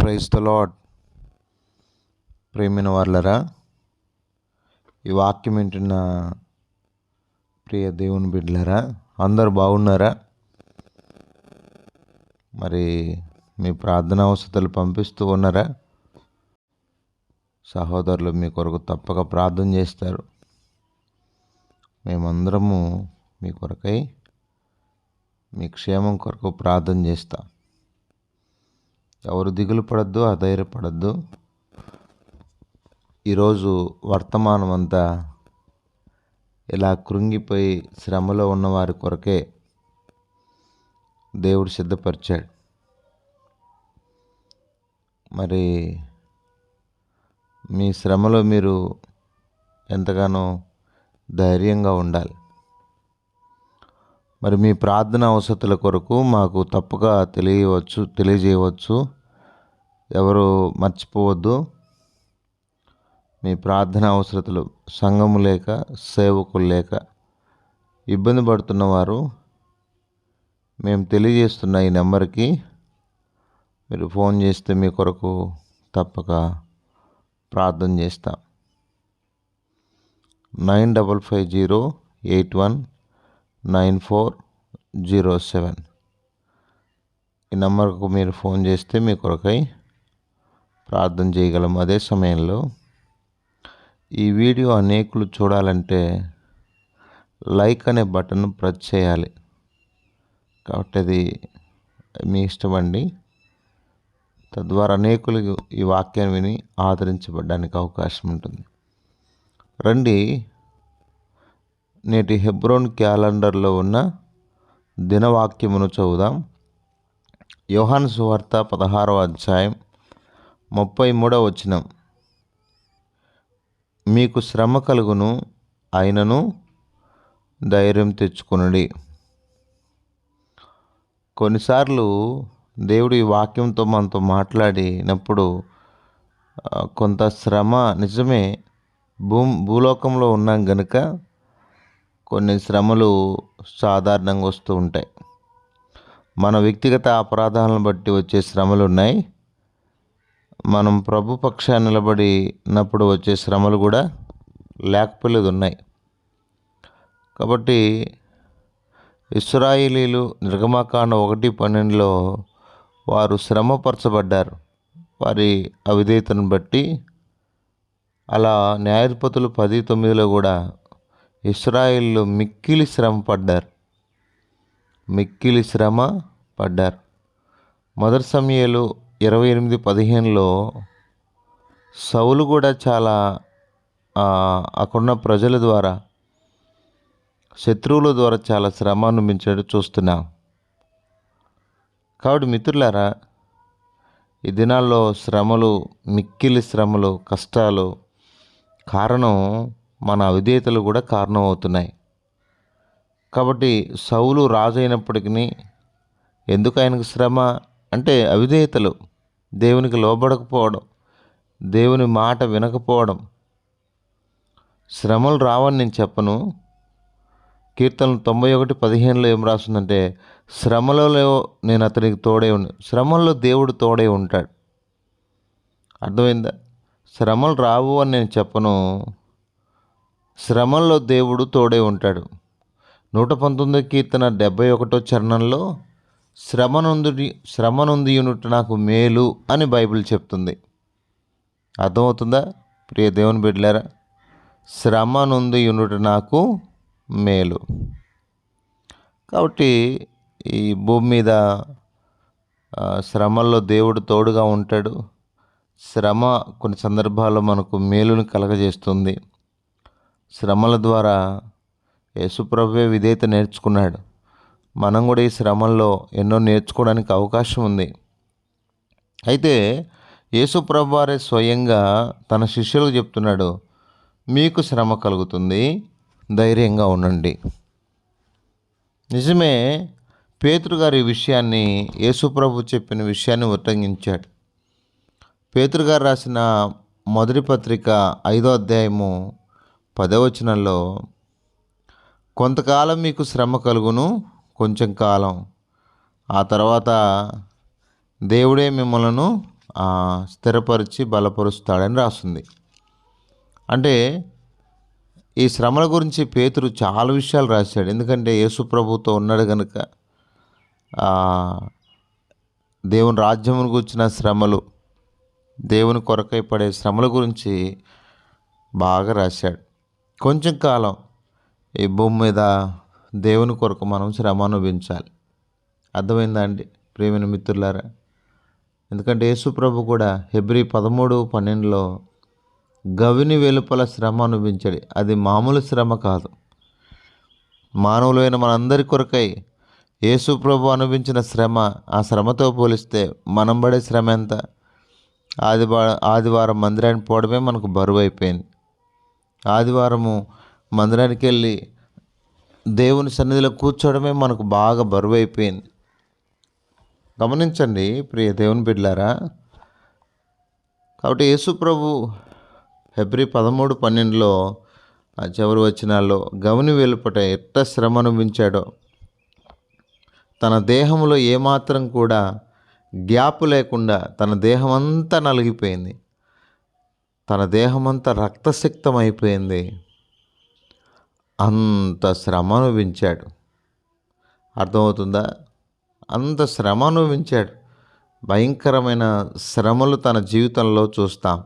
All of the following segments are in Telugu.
ప్రైజ్ ద లాడ్ ప్రేమిన వాళ్ళరా ఈ వాక్యం వింటున్న ప్రియ దేవుని బిడ్డలరా అందరు బాగున్నారా? మరి మీ ప్రార్థన అవసరాలు పంపిస్తూ ఉన్నారా? సహోదరులు మీ కొరకు తప్పక ప్రార్థన చేస్తారు. మేమందరము మీ కొరకై మీ క్షేమం కొరకు ప్రార్థన చేస్తాం. ఎవరు దిగులు పడద్దు అధైర్యపడద్దు. ఈరోజు వర్తమానం అంతా ఇలా కృంగిపోయి శ్రమలో ఉన్నవారి కొరకే దేవుడు సిద్ధపరిచాడు. మరి మీ శ్రమలో మీరు ఎంతగానో ధైర్యంగా ఉండాలి. మరి మీ ప్రార్థన అవసరతల కొరకు మాకు తప్పుగా తెలియవచ్చు తెలియజేయవచ్చు. ఎవరు మర్చిపోవద్దు. మీ ప్రార్థన అవసరతలు సంఘము లేక సేవకులు లేక ఇబ్బంది పడుతున్నవారు మేము తెలియజేస్తున్న ఈ నెంబర్కి మీరు ఫోన్ చేస్తే మీ కొరకు తప్పక ప్రార్థన చేస్తాం. Nine double five zero eight one nine four zero seven. ఈ నెంబర్కు మీరు ఫోన్ చేస్తే మీ కొరకై ప్రార్థన చేయగలం. అదే సమయంలో ఈ వీడియో అనేకులు చూడాలంటే లైక్ అనే బటన్ ప్రెస్ చేయాలి. కాబట్టి అది మీ ఇష్టం అండి. తద్వారా అనేకులు ఈ వాక్యాన్ని విని ఆదరించబడడానికి అవకాశం ఉంటుంది. రండి. నేటి హెబ్రోన్ క్యాలెండర్లో ఉన్న దినవాక్యమును చదువుదాం. యోహాన్ సువార్త పదహారవ అధ్యాయం ముప్పై మూడవ వచనం. మీకు శ్రమ కలుగును ఆయనను ధైర్యం తెచ్చుకునడి. కొన్నిసార్లు దేవుడు ఈ వాక్యంతో మనతో మాట్లాడినప్పుడు కొంత శ్రమ నిజమే భూ భూలోకంలో ఉన్నాం గనుక కొన్ని శ్రమలు సాధారణంగా వస్తూ ఉంటాయి. మన వ్యక్తిగత అపరాధాలను బట్టి వచ్చే శ్రమలు ఉన్నాయి. మనం ప్రభు పక్షాన్ని నిలబడినప్పుడు వచ్చే శ్రమలు కూడా లేకపోలేదు ఉన్నాయి కాబట్టి ఇస్రాయిలీలు నిర్గమాకాండ ఒకటి పన్నెండులో వారు శ్రమపరచబడ్డారు. వారి అవిధేయతను బట్టి అలా న్యాయాధిపతులు పది తొమ్మిదిలో కూడా ఇస్రాయిల్లో మిక్కిలి శ్రమ పడ్డారు. మిక్కిలి శ్రమ పడ్డారు. మొదటి సమయాలు ఇరవై ఎనిమిది పదిహేనులో సౌలు కూడా చాలా అక్కడున్న ప్రజల ద్వారా శత్రువుల ద్వారా చాలా శ్రమ అనుభవించడం చూస్తున్నాం. కాబట్టి మిత్రులారా ఈ దినాల్లో శ్రమలు మిక్కిలి శ్రమలు కష్టాలు కారణం మన అవిధేయతలు కూడా కారణం అవుతున్నాయి కాబట్టి సౌలు రాజు అయినప్పటికీ ఎందుకు ఆయనకు శ్రమ అంటే అవిధేయతలు? దేవునికి లోబడకపోవడం దేవుని మాట వినకపోవడం. శ్రమలు రావని నేను చెప్పను. కీర్తనలు తొంభై ఒకటి పదిహేనులో ఏం రాస్తుందంటే శ్రమలలో నేను అతనికి తోడే ఉండి శ్రమల్లో దేవుడు తోడే ఉంటాడు. అర్థమైందా? శ్రమలు రావు అని నేను చెప్పను. శ్రమల్లో దేవుడు తోడే ఉంటాడు. నూట పంతొమ్మిది కీర్తన డెబ్బై ఒకటో చరణంలో శ్రమనుంది శ్రమనుంది యూనిట్ నాకు మేలు అని బైబిల్ చెప్తుంది. అర్థమవుతుందా? ప్రియ దేవుని బిడ్డలారా శ్రమనుంది యూనిట్ నాకు మేలు. కాబట్టి ఈ భూమి మీద శ్రమల్లో దేవుడు తోడుగా ఉంటాడు. శ్రమ కొన్ని సందర్భాల్లో మనకు మేలుని కలగజేస్తుంది. శ్రమల ద్వారా యేసుప్రభే విధేయత నేర్చుకున్నాడు. మనం కూడా ఈ శ్రమల్లో ఎన్నో నేర్చుకోవడానికి అవకాశం ఉంది. అయితే యేసుప్రభు వారే స్వయంగా తన శిష్యులకు చెప్తున్నాడు మీకు శ్రమ కలుగుతుంది ధైర్యంగా ఉండండి. నిజమే పేతురు గారు ఈ విషయాన్ని యేసుప్రభు చెప్పిన విషయాన్ని ఉల్లంఘించాడు పేతురు గారు రాసిన మొదటి పత్రిక ఐదో అధ్యాయము పదవచనంలో కొంతకాలం మీకు శ్రమ కలుగును కొంచెం కాలం. ఆ తర్వాత దేవుడే మిమ్మలను స్థిరపరిచి బలపరుస్తాడని రాస్తుంది. అంటే ఈ శ్రమల గురించి పేతురు చాలా విషయాలు రాశాడు. ఎందుకంటే యేసు ప్రభుతో ఉన్నాడు కనుక దేవుని రాజ్యమును గురించిన శ్రమలు దేవుని కొరకై పడే శ్రమల గురించి బాగా రాశాడు. కొంచెం కాలం ఈ భూమి మీద దేవుని కొరకు మనం శ్రమ అనుభవించాలి. అర్థమైందా అండి? ప్రేమిన మిత్రులారా ఎందుకంటే యేసుప్రభు కూడా హెబ్రి పదమూడు పన్నెండులో గవిని వెలుపల శ్రమ అనుభవించాడు. అది మామూలు శ్రమ కాదు. మానవులైన మనందరి కొరకై యేసుప్రభు అనుభవించిన శ్రమ ఆ శ్రమతో పోలిస్తే మనం పడే శ్రమ ఎంత? ఆదివారం ఆదివారం మందిరానికి పోవడమే మనకు బరువు అయిపోయింది. ఆదివారము మందిరానికి వెళ్ళి దేవుని సన్నిధిలో కూర్చోవడమే మనకు బాగా బరువు అయిపోయింది గమనించండి ప్రియ దేవుని బిడ్లారా కాబట్టి యేసు ప్రభు పదమూడు పన్నెండులో ఆ చివరి వచనాల్లో గమని వెలుపట ఎట్ట శ్రమ అనుభవించాడో తన దేహంలో ఏమాత్రం కూడా గ్యాప్ లేకుండా తన దేహం అంతా నలిగిపోయింది. తన దేహమంతా రక్తసిక్తం అయిపోయింది అంత శ్రమ అనుభవించాడు. అర్థమవుతుందా? అంత శ్రమ అనుభవించాడు. భయంకరమైన శ్రమలు తన జీవితంలో చూస్తాం.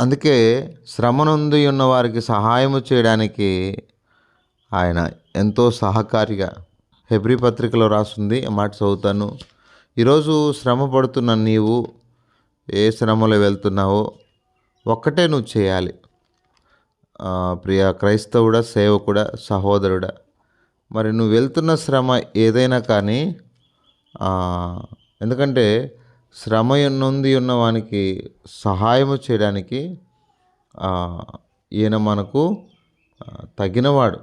అందుకే శ్రమనుంది ఉన్న వారికి సహాయము చేయడానికి ఆయన ఎంతో సహకారిగా హెబ్రి పత్రికలో రాస్తుంది మాట చదువుతాను. ఈరోజు శ్రమ పడుతున్న నీవు ఏ శ్రమలో వెళ్తున్నావో ఒక్కటే నువ్వు చేయాలి. ప్రియ క్రైస్తవుడా సేవకుడా సహోదరుడా. మరి నువ్వు వెళ్తున్న శ్రమ ఏదైనా కానీ ఎందుకంటే శ్రమ నొంది ఉన్న వానికి సహాయము చేయడానికి ఈయన మనకు తగినవాడు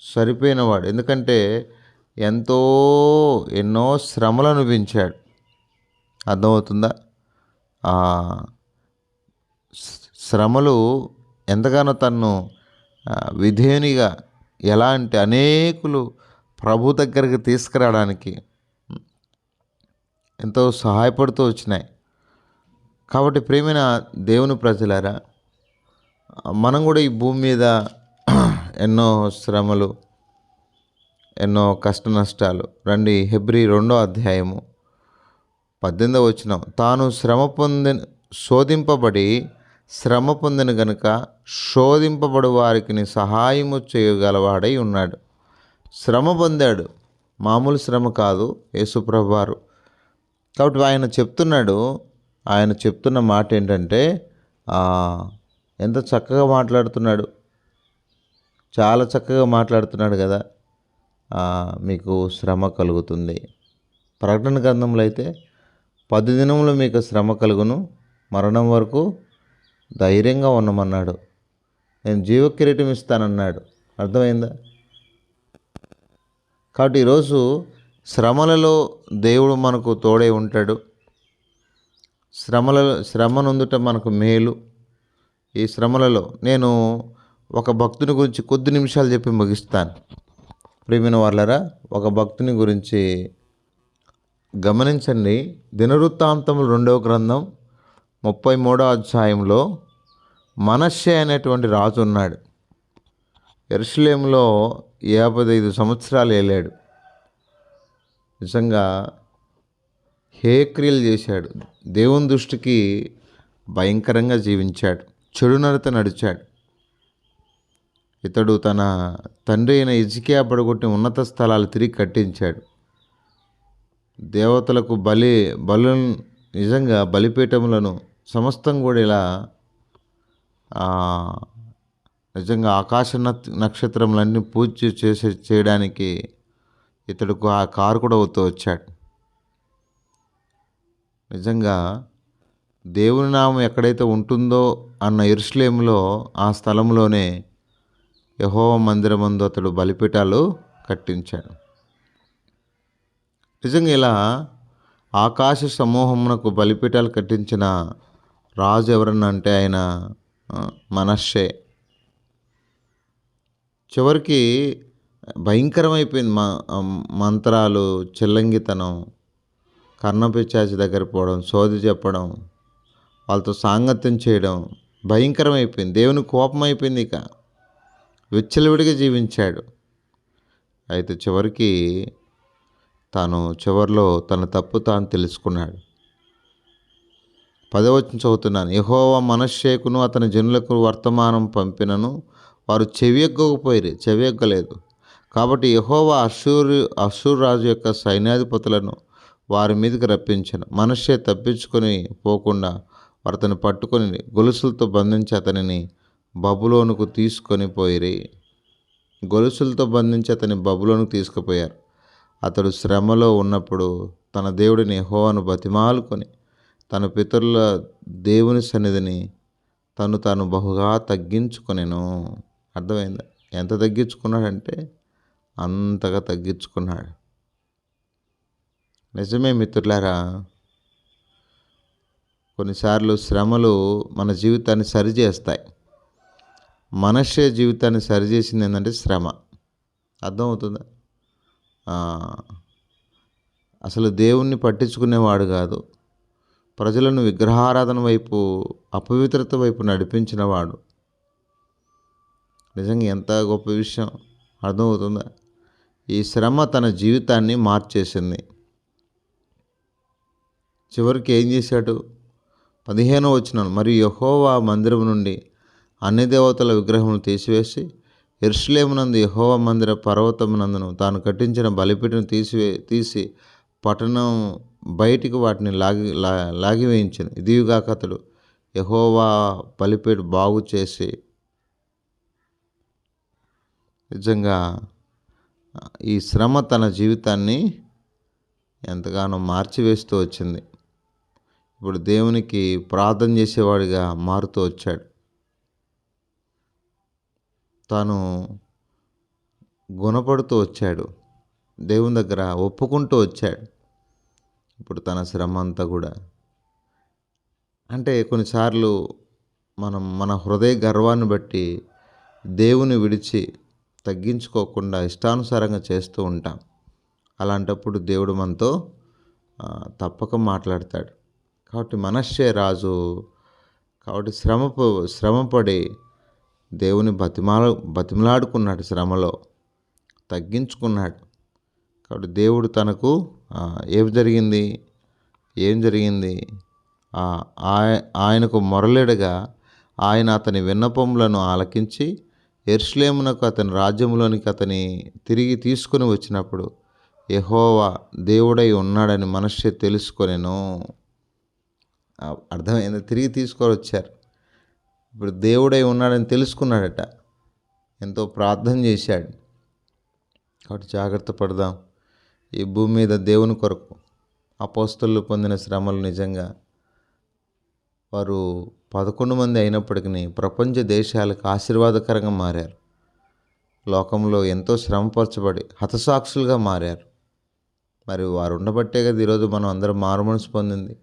సరిపోయినవాడు. ఎందుకంటే ఎంతో ఎన్నో శ్రమలు అనిపించాడు అర్థమవుతుందా? శ్రమలు ఎంతగానో తన్ను విధేయునిగా ఎలా అంటే అనేకులు ప్రభు దగ్గరికి తీసుకురావడానికి ఎంతో సహాయపడుతూ వచ్చినాయి. కాబట్టి ప్రేమైన దేవుని ప్రజలారా మనం కూడా ఈ భూమి మీద ఎన్నో శ్రమలు ఎన్నో కష్ట నష్టాలు రండి. హెబ్రి రెండో అధ్యాయము పద్దెనిమిదవ వచ్చిన తాను శ్రమ పొందిన శోధింపబడి శ్రమ పొందిన గనుక శోధింపబడు వారికి సహాయము చేయగలవాడై ఉన్నాడు. శ్రమ పొందాడు. మామూలు శ్రమ కాదు. యేసుప్రభు వారు కాబట్టి ఆయన చెప్తున్నాడు. ఆయన చెప్తున్న మాట ఏంటంటే ఎంత చక్కగా మాట్లాడుతున్నాడు. చాలా చక్కగా మాట్లాడుతున్నాడు కదా. మీకు శ్రమ కలుగుతుంది. ప్రకటన గ్రంథంలో అయితే పది దినములు మీకు శ్రమ కలుగును. మరణం వరకు ధైర్యంగా ఉండమన్నాడు. నేను జీవ కిరీటం ఇస్తానన్నాడు. అర్థమైందా? కాబట్టి ఈరోజు శ్రమలలో దేవుడు మనకు తోడే ఉంటాడు. శ్రమలలో శ్రమనుందుట మనకు మేలు. ఈ శ్రమలలో నేను ఒక భక్తుని గురించి కొద్ది నిమిషాలు చెప్పి ముగిస్తాను. ప్రేమిన వాళ్ళరా ఒక భక్తుని గురించి గమనించండి. దినవృత్తాంతములు రెండవ గ్రంథం. ముప్పై మూడో అధ్యాయంలో మనస్సే అనేటువంటి రాజు ఉన్నాడు. ఎరుసలేంలో యాభై ఐదు సంవత్సరాలు ఏలాడు. నిజంగా హేక్రియలు చేశాడు. దేవుని దృష్టికి భయంకరంగా జీవించాడు. చెడు నడత నడిచాడు. ఇతడు తన తండ్రి అయిన ఇజికియా పడగొట్టిన ఉన్నత స్థలాలు తిరిగి కట్టించాడు. దేవతలకు బలి బలు నిజంగా బలిపీఠములను సమస్తం కూడా ఇలా నిజంగా ఆకాశ నత్- నక్షత్రములన్నీ పూజ చేసే చేయడానికి ఇతడుకు ఆ కారు కూడా అవుతూ వచ్చాడు. నిజంగా దేవుని నామం ఎక్కడైతే ఉంటుందో అన్న ఇరుస్లేములో ఆ స్థలంలోనే యహోవ మందిరమందు అతడు బలిపీఠాలు కట్టించాడు. నిజంగా ఇలా ఆకాశ సమూహమునకు బలిపీఠాలు కట్టించిన రాజు ఎవరన్నా అంటే ఆయన మనస్సే చివరికి భయంకరమైపోయింది మంత్రాలు చెల్లంగితనం కన్నపిచాచి దగ్గర పోవడం సోది చెప్పడం వాళ్ళతో సాంగత్యం చేయడం భయంకరమైపోయింది. దేవుని కోపం అయిపోయింది ఇక. విచ్చలవిడిగా జీవించాడు. అయితే చివరికి తాను చివరిలో తన తప్పు తాను తెలుసుకున్నాడు. పదవచనం చదువుతున్నాను. యహోవ మనశ్శేకును అతని జనులకు వర్తమానం పంపినను. వారు చెవియగ్గకపోయిరి చెవియగ్గలేదు. కాబట్టి యహోవ అసూరు అశూర్ రాజు యొక్క సైన్యాధిపతులను వారి మీదకి రప్పించను. మనశ్శే తప్పించుకొని పోకుండా వారు అతను పట్టుకొని గొలుసులతో బంధించి అతనిని బబులోనుకు తీసుకొని పోయిరి. గొలుసులతో బంధించి అతని బబులోనుకు తీసుకుపోయారు. అతడు శ్రమలో ఉన్నప్పుడు తన దేవుడిని యెహోవాను బతిమాలుకొని తన పితరుల దేవుని సన్నిధిని తను తాను బహుగా తగ్గించుకొనెను. అర్థమైందా? ఎంత తగ్గించుకున్నాడంటే అంతగా తగ్గించుకున్నాడు. నిజమే మిత్రులారా కొన్నిసార్లు శ్రమలు మన జీవితాన్ని సరిచేస్తాయి. మనషే జీవితాన్ని సరిచేసింది ఏంటంటే శ్రమ. అర్థమవుతుందా? అసలు దేవుణ్ణి పట్టించుకునేవాడు కాదు. ప్రజలను విగ్రహారాధన వైపు అపవిత్రత వైపు నడిపించినవాడు. నిజంగా ఎంత గొప్ప విషయం. అర్థమవుతుందా? ఈ శ్రమ తన జీవితాన్ని మార్చేసింది. చివరికి ఏం చేశాడు? పదిహేనో వచ్చినాను మరియు యహోవా మందిరం నుండి అన్ని దేవతల విగ్రహం తీసివేసి ఎర్షలేమునందు యహోవ మందిర పర్వతమునందును తాను కట్టించిన బలిపీఠను తీసివే తీసి పట్టణం బయటికి వాటిని లాగి లా లాగివేయించాను. ఇదిగాక అతడు యహోవా బలిపీఠ బాగు చేసి నిజంగా ఈ శ్రమ తన జీవితాన్ని ఎంతగానో మార్చివేస్తూ వచ్చింది. ఇప్పుడు దేవునికి ప్రార్థన చేసేవాడిగా మారుతూ వచ్చాడు. తాను గుణపడుతూ వచ్చాడు. దేవుని దగ్గర ఒప్పుకుంటూ వచ్చాడు. ఇప్పుడు తన శ్రమ అంతా కూడా. అంటే కొన్నిసార్లు మనం మన హృదయ గర్వాన్ని బట్టి దేవుని విడిచి తగ్గించుకోకుండా ఇష్టానుసారంగా చేస్తూ ఉంటాం. అలాంటప్పుడు దేవుడు మనతో తప్పక మాట్లాడతాడు. కాబట్టి మనశ్శే రాజు కాబట్టి శ్రమ శ్రమపడి దేవుని బతిమాల బతిమలాడుకున్నాడు శ్రమలో తగ్గించుకున్నాడు. కాబట్టి దేవుడు తనకు ఏం జరిగింది? ఏం జరిగింది? ఆయ- ఆయనకు మొరలేడగా ఆయన అతని విన్నపములను ఆలకించి ఎర్ష్లేమునకు అతని రాజ్యంలోనికి అతని తిరిగి తీసుకుని వచ్చినప్పుడు ఎహోవా దేవుడై ఉన్నాడని మనస్సే తెలుసుకొనేను. అర్థమైంది? తిరిగి తీసుకొని వచ్చారు. ఇప్పుడు దేవుడై ఉన్నాడని తెలుసుకున్నాడట. ఎంతో ప్రార్థన చేశాడు. కాబట్టి జాగ్రత్త పడదాం. ఈ భూమి మీద దేవుని కొరకు అపోస్తులు పొందిన శ్రమలు నిజంగా వారు పదకొండు మంది అయినప్పటికీ ప్రపంచ దేశాలకు ఆశీర్వాదకరంగా మారారు. లోకంలో ఎంతో శ్రమపరచబడి హతసాక్షులుగా మారారు. మరి వారు ఉండబట్టే కదా ఈరోజు మనం అందరం మారుమనసు పొందింది.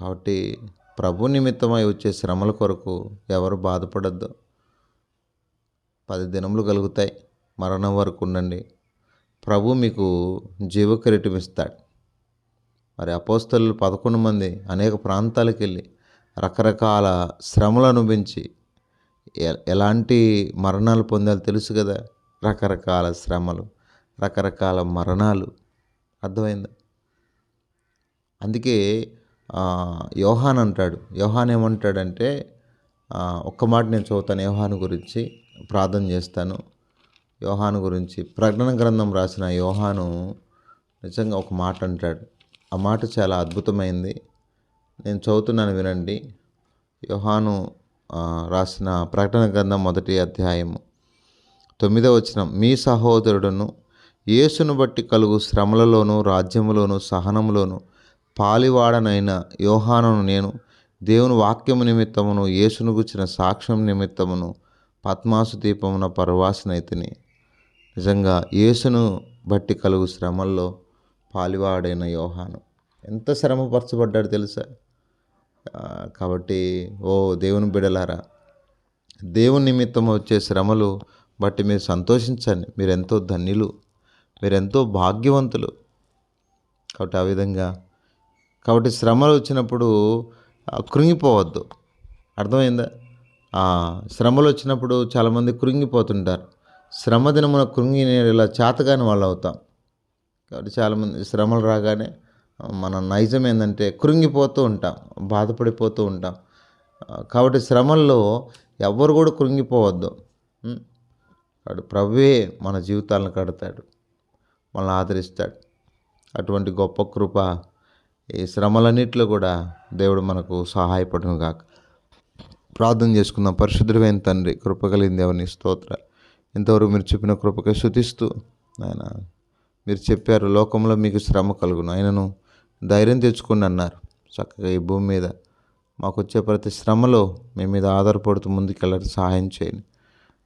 కాబట్టి ప్రభు నిమిత్తమై వచ్చే శ్రమల కొరకు ఎవరు బాధపడద్దు. పది దినములు కలుగుతాయి. మరణం వరకు ఉండండి. ప్రభు మీకు జీవకిరీటం ఇస్తాడు. మరి అపోస్తలు పదకొండు మంది అనేక ప్రాంతాలకు వెళ్ళి రకరకాల శ్రమలు అనుభవించి ఎలాంటి మరణాలు పొందాలో తెలుసు కదా. రకరకాల శ్రమలు రకరకాల మరణాలు. అర్థమైందా? అందుకే యోహాన్ అంటాడు. యోహాన్ ఏమంటాడంటే ఒక్క మాట నేను చదువుతాను యోహాను గురించి ప్రార్థన చేస్తాను. యోహాను గురించి ప్రకటన గ్రంథం రాసిన యోహాను నిజంగా ఒక మాట అంటాడు. ఆ మాట చాలా అద్భుతమైంది. నేను చదువుతున్నాను వినండి. యోహాను రాసిన ప్రకటన గ్రంథం మొదటి అధ్యాయము తొమ్మిదవ వచనం. మీ సహోదరుడును యేసును బట్టి కలుగు శ్రమలలోను రాజ్యములోను సహనములోను పాలివాడనైన యోహానును నేను దేవుని వాక్యము నిమిత్తమును యేసును గుచ్చిన సాక్ష్యం నిమిత్తమును పద్మాసు దీపమున పరవాసనైతిని. నిజంగా యేసును బట్టి కలుగు శ్రమల్లో పాలివాడైన యోహాను. ఎంత శ్రమపరచబడ్డాడు తెలుసా? కాబట్టి ఓ దేవుని బిడలారా దేవుని నిమిత్తం వచ్చే శ్రమలు బట్టి మీరు సంతోషించండి. మీరెంతో ధన్యులు మీరెంతో భాగ్యవంతులు. కాబట్టి ఆ విధంగా కాబట్టి శ్రమలు వచ్చినప్పుడు కృంగిపోవద్దు. అర్థమైందా? శ్రమలు వచ్చినప్పుడు చాలామంది కృంగిపోతుంటారు. శ్రమ దినమున కృంగి ఇలా చేతగాని వాళ్ళు అవుతాం కాబట్టి చాలామంది శ్రమలు రాగానే మన నైజం ఏంటంటే కృంగిపోతూ ఉంటాం బాధపడిపోతూ ఉంటాం. కాబట్టి శ్రమల్లో ఎవ్వరు కూడా కృంగిపోవద్దు. కాబట్టి ప్రభువే మన జీవితాలను కడతాడు మనల్ని ఆదరిస్తాడు. అటువంటి గొప్ప కృప ఈ శ్రమలన్నింటిలో కూడా దేవుడు మనకు సహాయపడును గాక ప్రార్థన చేసుకుందాం. పరిశుద్ధమైన తండ్రి కృప ఎవరిని దేవుని స్తోత్ర ఇంతవరకు మీరు చెప్పిన కృపకే శుతిస్తూ ఆయన మీరు చెప్పారు లోకంలో మీకు శ్రమ కలుగును. ఆయనను ధైర్యం తెచ్చుకుని అన్నారు. చక్కగా ఈ భూమి మీద మాకు వచ్చే ప్రతి శ్రమలో మీ మీద ఆధారపడుతూ ముందుకెళ్ళడం సహాయం చేయండి.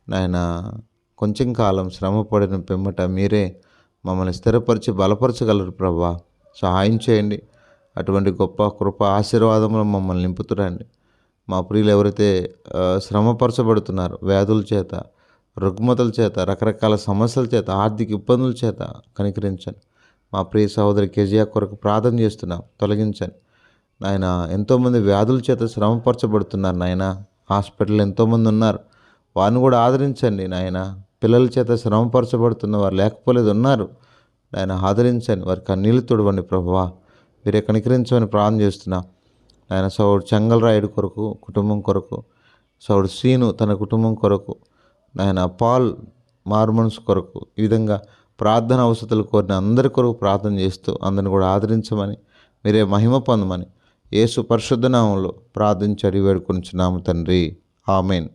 నాయన కొంచెం కాలం శ్రమ పడిన పిమ్మట మీరే మమ్మల్ని స్థిరపరిచి బలపరచగలరు ప్రభా. సహాయం చేయండి. అటువంటి గొప్ప కృప ఆశీర్వాదంలో మమ్మల్ని నింపుతురండి. మా ప్రియులు ఎవరైతే శ్రమపరచబడుతున్నారు వ్యాధుల చేత రుగ్మతల చేత రకరకాల సమస్యల చేత ఆర్థిక ఇబ్బందుల చేత కనికరించండి. మా ప్రియ సహోదరి కేజీఆ కొరకు ప్రార్థన చేస్తున్నాం. తొలగించండి. నాయన ఎంతోమంది వ్యాధుల చేత శ్రమపరచబడుతున్నారు నాయన. హాస్పిటల్ ఎంతోమంది ఉన్నారు. వారిని కూడా ఆదరించండి నాయన. పిల్లల చేత శ్రమపరచబడుతున్న వారు లేకపోలేదు ఉన్నారు. నాయన ఆదరించండి. వారికి కన్నీళ్ళు తుడవండి ప్రభువా. మీరే కనికరించమని ప్రార్థన చేస్తున్నా. ఆయన సౌడు చెంగల్రాయుడు కొరకు కుటుంబం కొరకు సౌడు శ్రీను తన కుటుంబం కొరకు ఆయన పాల్ మార్మన్స్ కొరకు ఈ విధంగా ప్రార్థన అవసరాలు కోరిన అందరి కొరకు ప్రార్థన చేస్తూ అందరిని కూడా ఆదరించమని మీరే మహిమ పొందమని యేసు పరిశుద్ధ నామంలో ప్రార్థించి అడిగి వేడుకొనిచున్నాము తండ్రి. ఆమెన్.